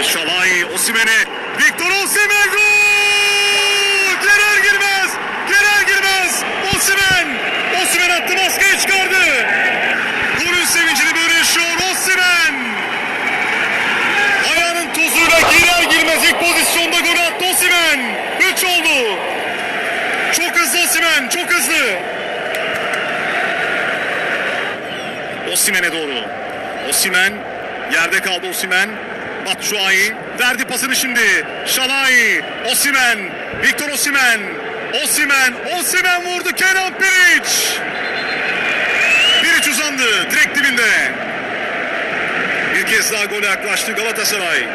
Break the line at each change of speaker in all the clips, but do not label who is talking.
Şalay Osimen'e Victor Osimen gol! Girer girmez! Girer girmez! Osimen! Osimen attı baskıyı çıkardı. Golün sevincini bölüşüyor Osimen. Ayağının tozuyla girer girmez ilk pozisyonda gol attı Osimen. 3 oldu. Çok hızlı Osimen çok hızlı. Osimen'e doğru. Osimen yerde kaldı Osimen. Batshuayi verdi pasını şimdi. Şalai, Osimen, Victor Osimen. Osimen, Osimen vurdu Kenan Piric. Piric uzandı direkt dibinde. Bir kez daha gole yaklaştı Galatasaray.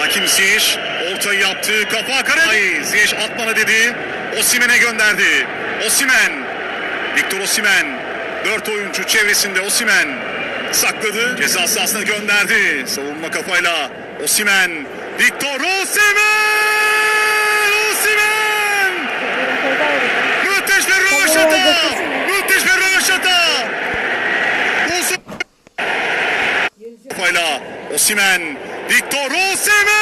Hakim Ziyech ortayı yaptı. Kafa kare. Ziyech at bana dedi. Osimen'e gönderdi. Osimen. Victor Osimen. Dört oyuncu çevresinde Osimen. Sakladı. Ceza sahasına gönderdi. Savunma kafayla. Osimen. Victor Osimen. Osimen. Müthiş bir röveşata. Müthiş bir röveşata. Uzun. Kafayla Osimen. Victor Osimen.